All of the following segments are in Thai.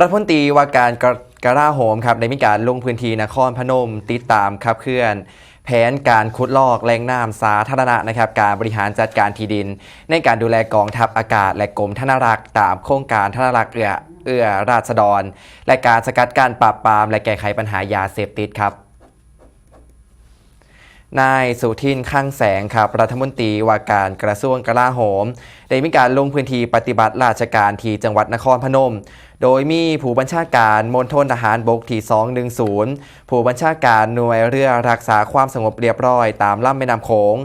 รัฐมนตรีว่าการกระระลาโหมครับได้มีการลงพื้นที่นครพนม ติดตามขับเคลื่อน แผนการขุดลอกแหล่งน้ำสาธารณะนะครับ การบริหารจัดการที่ดิน ในการดูแลกองทัพอากาศ และกรมธนารักษ์ตามโครงการธนารักษ์เอื้อเอื้อราษฎร และการสกัดการปราบปราม และแก้ไขปัญหายาเสพติดครับ นายสุทินข้างแสงครับรัฐมนตรีว่าการกระทรวงกลาโหม ได้มีการลงพื้นที่ปฏิบัติราชการที่จังหวัดนครพนม โดยมีผู้บัญชาการมณฑลทหารบกที่ 210 ผู้บัญชาการหน่วยเรือรักษาความสงบเรียบร้อยตามลำแม่น้ำโขง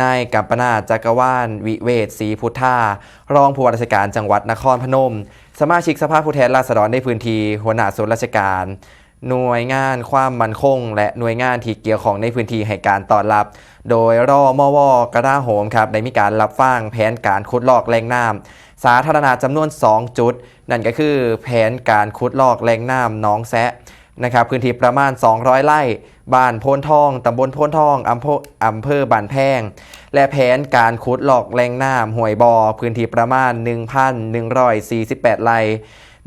นายกัมปนาจักรวาลวิเวศศรีพุทธารองผู้ว่าราชการจังหวัดนครพนม สมาชิกสภาผู้แทนราษฎรในพื้นที่หัวหน้าส่วนราชการ หน่วยงานความมั่นคง และหน่วยงานที่เกี่ยวของในพื้นที่ให้การต้อนรับ โดยรอมวกระด้าโหมครับได้มีการรับฟังแผนการขุดลอกแหล่งน้ำสาธารณะจำนวน 2 จุด นั่นก็คือแผนการขุดลอกแหล่งน้ำน้องแซะนะครับพื้นที่ประมาณ 200 ไร่ บ้านโพนทองตำบลโพนทองอำเภออำเภอบ้านแพง และแผนการขุดลอกแหล่งน้ำห้วยบอ พื้นที่ประมาณ 1,148 ไร่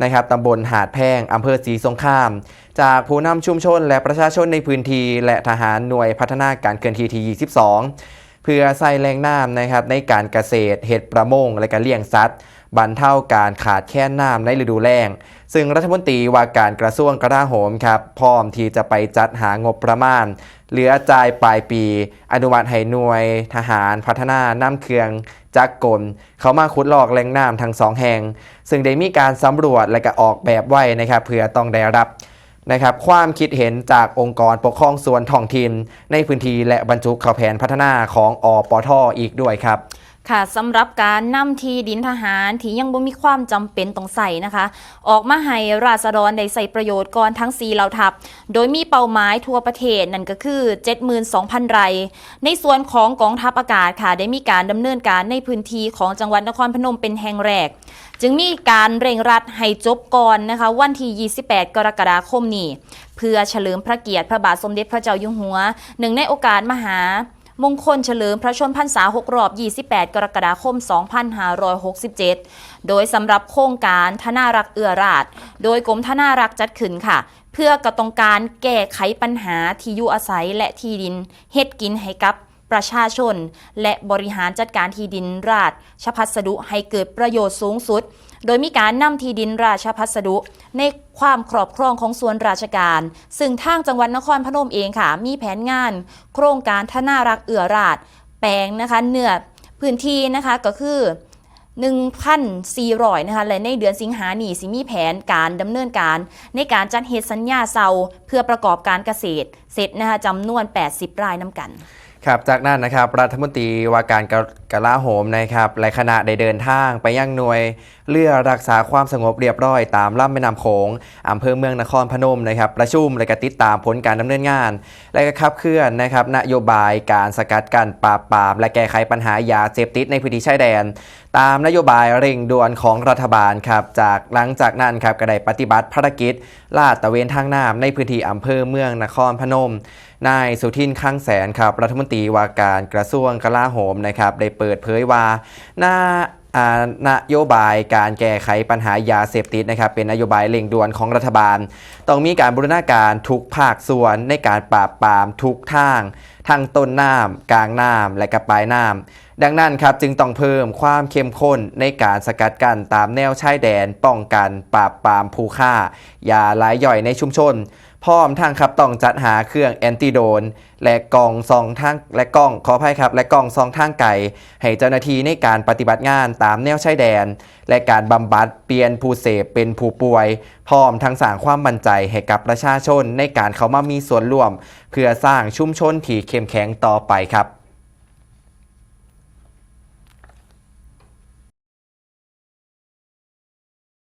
นะครับตำบลหาดแพงอำเภอศรีสงคราม จากผู้นำชุมชนและประชาชนในพื้นที่และทหารหน่วยพัฒนาการเคลื่อนที่ที่22 เพื่อใส่แรงน้ำนะครับในการเกษตรเห็ดประมงและการเลี้ยงสัตว์ บรรเทาการขาดแคลนน้ำในฤดูแล้ง ซึ่งรัฐมนตรีว่าการกระทรวงกลาโหมครับพร้อมที่จะไปจัดหางบประมาณเหลือจ่ายปลายปี อนุมัติให้หน่วย ทหารพัฒนาน้ำเคืองจักกลเขามาขุดลอกแหล่งน้ำทั้งสองแห่ง ซึ่งได้มีการสำรวจและก็ออกแบบไว้นะครับเพื่อต้องได้รับนะครับความคิดเห็นจากองค์กรปกครองส่วนท้องถิ่นในพื้นที่และบรรจุข้าแผนพัฒนาของอปทอีกด้วยครับ ค่ะสำหรับการนำที่ดินทหารที่ยังบ่มีความจำเป็นต้องใส่นะคะ ออกมาให้ราษฎรได้ใส่ประโยชน์ก่อนทั้ง4เหล่าทัพ โดยมีเป้าหมายทั่วประเทศนั่นก็คือ 72,000 ไร่ ในส่วนของกองทัพอากาศค่ะได้มีการดำเนินการในพื้นที่ของจังหวัดนครพนมเป็นแห่งแรก จึงมีการเร่งรัดให้จบก่อนนะคะ วันที่ 28 กรกฎาคมนี้เพื่อเฉลิมพระเกียรติพระบาทสมเด็จพระเจ้าอยู่หัวหนึ่งในโอกาสมหา มงคลเฉลิมพระชนพรรษา 6 รอบ 28 กรกฎาคม 2567 โดยสำหรับโครงการธนารักเอื้อราช โดยกรมธนารักจัดขึ้นค่ะ เพื่อกระต้งการแก้ไขปัญหาที่อยู่อาศัยและที่ดินเฮ็ดกินให้กับ ประชาชน และบริหารจัดการที่ดินราชชพัสดุให้เกิดประโยชน์สูงสุด โดยมีการนำที่ดินราชพัสดุ ในความครอบครองของส่วนราชการ ซึ่งทางจังหวัดนครพนมเองค่ะ มีแผนงาน โครงการธนารักเอื้อราช แปลงนะคะเนื้อพื้นที่นะคะก็คือ1,400นะคะและในเดือนสิงหาหนีสิมีแผนการดำเนินการ ในการจัดเฮ็ดสัญญาเซาเพื่อประกอบการเกษตร เสร็จนะคะจำนวน 80 รายน้ำกัน ครับจากนั้นนะครับรัฐมนตรีว่าการกลาโหมนะครับและคณะได้เดินทางไปยังหน่วย เลือรักษาความสงบเรียบร้อยตามลำแม่น้ำโขงอำเภอเมืองนครพนมนะครับประชุมและก็ติดตามผลการดำเนินงาน และก็ขับเคลื่อนนะครับนโยบายการสกัดกั้นปราบปราม และแก้ไขปัญหายาเสพติดในพื้นที่ชายแดนตามนโยบายเร่งด่วนของรัฐบาลครับจากหลังจากนั้นครับก็ได้ปฏิบัติภารกิจ ลาดตะเวนทางน้ำในพื้นที่อำเภอเมืองนครพนม นายสุทินข้างแสนครับรัฐมนตรีว่าการกระทรวงกลาโหมนะครับได้เปิดเผยว่าหน้า นโยบายการแก้ไขปัญหายาเสพติดนะครับเป็นนโยบายเร่งด่วนของรัฐบาล ต้องมีการบูรณาการทุกภาคส่วนในการปราบปรามทุกทางทั้งต้นน้ำกลางน้ำและกระปลายน้ำดังนั้นครับจึงต้องเพิ่มความเข้มข้นในการสกัดกั้นตามแนวชายแดนป้องกันปราบปรามผู้ฆ่ายาหลายย่อยในชุมชน พร้อมทางครับต้องจัดหาเครื่องแอนติโดน และกล่องซองทางและกล่องขออภัยครับ และกล่องซองทางไก่ให้เจ้าหน้าที่ในการปฏิบัติงานตามแนวชายแดน และการบำบัดเปลี่ยนผู้เสพเป็นผู้ป่วย พร้อมทั้งสร้างความมั่นใจให้กับประชาชนในการเข้ามามีส่วนร่วม เพื่อสร้างชุมชนที่เข้มแข็งต่อไปครับ